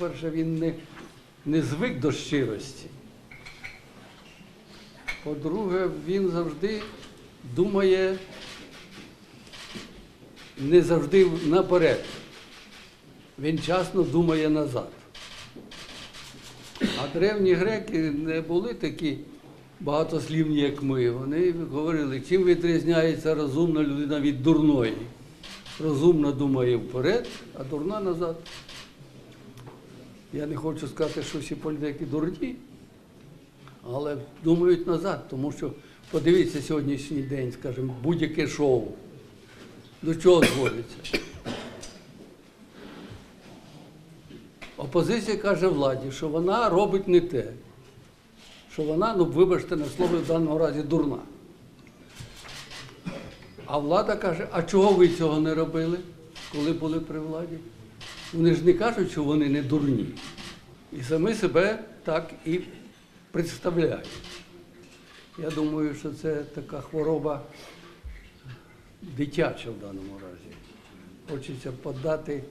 по-перше, він не, не звик до щирості. По-друге, він завжди думає не завжди наперед. Він часно думає назад. А древні греки не були такі багатослівні, як ми. Вони говорили, чим відрізняється розумна людина від дурної. Розумна думає вперед, а дурна назад. Я не хочу сказати, що всі політики дурні, але думають назад, тому що подивіться сьогоднішній день, скажімо, будь-яке шоу. До чого зводиться? Опозиція каже владі, що вона робить не те, що вона, ну вибачте на слово в даному разі дурна. А влада каже, а чого ви цього не робили, коли були при владі? Вони ж не кажуть, що вони не дурні. І самі себе так і представляють. Я думаю, що це така хвороба дитяча в даному разі. Хочеться подати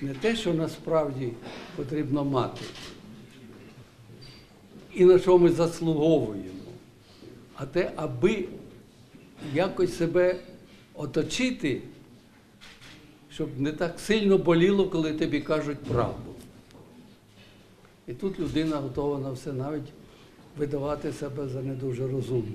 не те, що насправді потрібно мати, і на що ми заслуговуємо, а те, аби якось себе оточити, щоб не так сильно боліло, коли тобі кажуть правду. І тут людина готова на все навіть видавати себе за не дуже розумну.